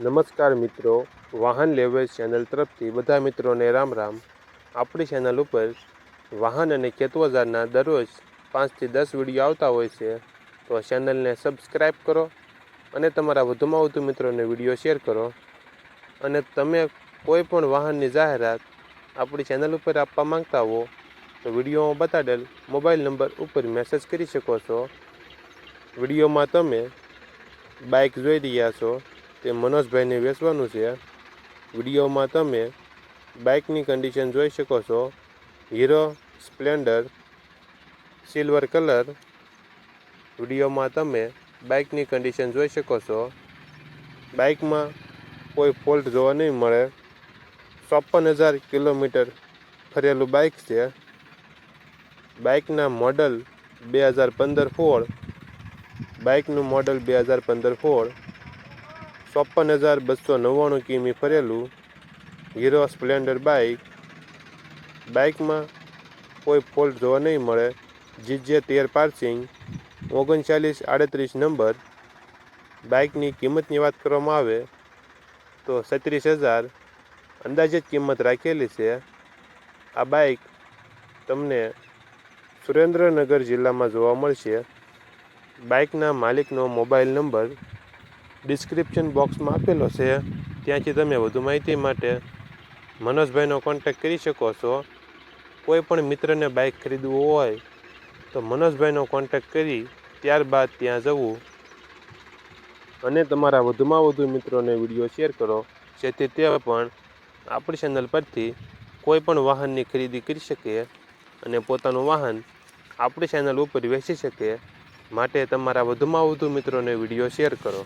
નમસ્કાર મિત્રો, વાહન લેવેજ ચેનલ તરફથી બધા મિત્રોને રામ રામ. આપણી ચેનલ ઉપર વાહન અને ખેતવજારના દરરોજ પાંચથી દસ વીડિયો આવતા હોય છે, તો ચેનલને સબસ્ક્રાઈબ કરો અને તમારા વધુમાં વધુ મિત્રોને વીડિયો શેર કરો. અને તમે કોઈ પણ વાહનની જાહેરાત આપણી ચેનલ ઉપર આપવા માંગતા હો, તો વિડીયોમાં બતાડેલ મોબાઈલ નંબર ઉપર મેસેજ કરી શકો છો. વિડીયોમાં તમે બાઇક જોઈ રહ્યા છો તે મનોજભાઈને વેચવાનું છે. વિડીયોમાં તમે બાઇકની કન્ડિશન જોઈ શકો છો. Hero, Splendor, silver colour. વિડીયોમાં તમે બાઇકની કન્ડિશન જોઈ શકો છો. બાઇકમાં કોઈ ફોલ્ટ જોવા નહીં મળે. ચોપન હજાર કિલોમીટર ફરેલું બાઇક છે. બાઇકના મોડલ બે હજાર પંદર ફોળ બાઇકનું મોડલ બે હજાર પંદર ફોળ ચોપન હજાર બસો નવ્વાણું કિમી ફરેલું હીરો સ્પ્લેન્ડર બાઇક. બાઇકમાં કોઈ ફોલ્ટ જોવા નહીં મળે. જીજે તેર પાર્સિંગ, ઓગણચાલીસ આડત્રીસ નંબર. બાઇકની કિંમતની વાત કરવામાં આવે તો છત્રીસ હજાર. અંદાજિત કિંમત રાખેલી છે. આ બાઇક તમને સુરેન્દ્રનગર જિલ્લામાં જોવા મળશે. બાઇકના માલિકનો મોબાઈલ નંબર ડિસ્ક્રિપ્શન બોક્સમાં આપેલો છે. ત્યાંથી તમે વધુ માહિતી માટે મનોજભાઈનો કોન્ટેક્ટ કરી શકો છો. કોઈ પણ મિત્રને બાઇક ખરીદવું હોય તો મનોજભાઈનો કોન્ટેક્ટ કરી ત્યારબાદ ત્યાં જવું. અને તમારા વધુમાં વધુ મિત્રોને વીડિયો શેર કરો. જેથી તે પણ આપણી ચેનલ પરથી કોઈ પણ વાહનની ખરીદી કરી શકે અને પોતાનું વાહન આપણી ચેનલ ઉપર વેચી શકે. માટે તમારા વધુમાં વધુ મિત્રોને વીડિયો શેર કરો.